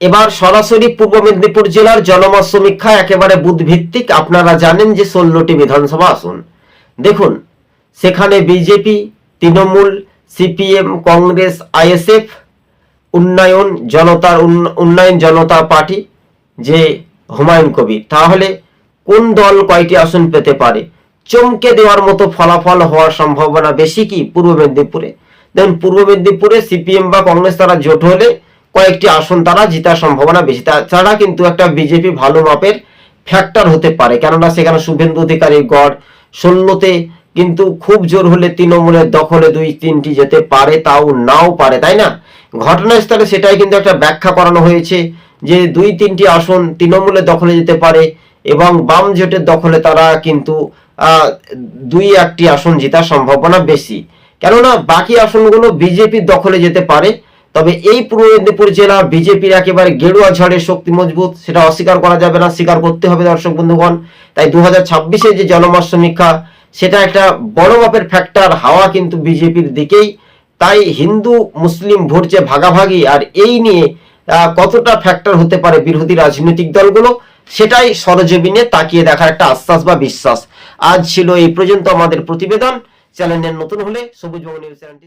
এবার সরাসরি পূর্ব মেদিনীপুর জেলার জনমত সমীক্ষা একেবারে বুথ ভিত্তিক আপনারা জানেন যে ষোলোটি বিধানসভা আসন। দেখুন, সেখানে BJP, Trinamool, CPM, Congress, ISF, উন্নয়ন জনতার উন্ন- উন্নয়ন জনতা পার্টি, যে হুমায়ুন কবির। তাহলে কোন দল কয়টি আসন পেতে পারে? চমকে দেওয়ার মতো ফলাফল হওয়ার সম্ভাবনা বেশি কি পূর্ব মেদিনীপুরে? দেখুন, পূর্ব মেদিনীপুরে সিপিএম বা কংগ্রেস তারা জোট হলে কয়েকটি আসন তারা জেতার সম্ভাবনা বেশি। তাছাড়া কিন্তু একটা বিজেপি ভালো মাপের ফ্যাক্টর হতে পারে। কেননা সেখানে শুভেন্দু অধিকারীর গড় ষোলোতে কিন্তু খুব জোর হলে তৃণমূলের দখলে দুই তিনটি যেতে পারে, তাও নাও পারে, তাই না? ঘটনাস্থলে সেটাই কিন্তু একটা ব্যাখ্যা করানো হয়েছে যে দুই তিনটি আসন তৃণমূলের দখলে যেতে পারে এবং বাম জোটের দখলে তারা কিন্তু দুই একটি আসন জেতার সম্ভাবনা বেশি। কেননা বাকি আসনগুলো বিজেপির দখলে যেতে পারে তবে এই পূর্ব মেদিনীপুর জেলা বিজেপির একেবারে গেরুয়া ঝড়ের শক্তি মজবুত, সেটা অস্বীকার করা যাবে না, স্বীকার করতে হবে দর্শক বন্ধুগণ। তাই দু হাজার যে জনমত সমীক্ষা সেটা একটা বড় মাপের ফ্যাক্টর হাওয়া কিন্তু বিজেপির দিকেই। তাই হিন্দু, মুসলিম ভোট যে ভাগাভাগি, আর এই নিয়ে কতটা ফ্যাক্টর হতে পারে বিরোধী রাজনৈতিক দলগুলো, সেটাই সরজমিনে তাকিয়ে দেখার একটা আশ্বাস বা বিশ্বাস। আজ ছিল এই পর্যন্ত আমাদের প্রতিবেদন। চ্যানেলের নতুন হলে সবুজ নিউজ চ্যানেলটি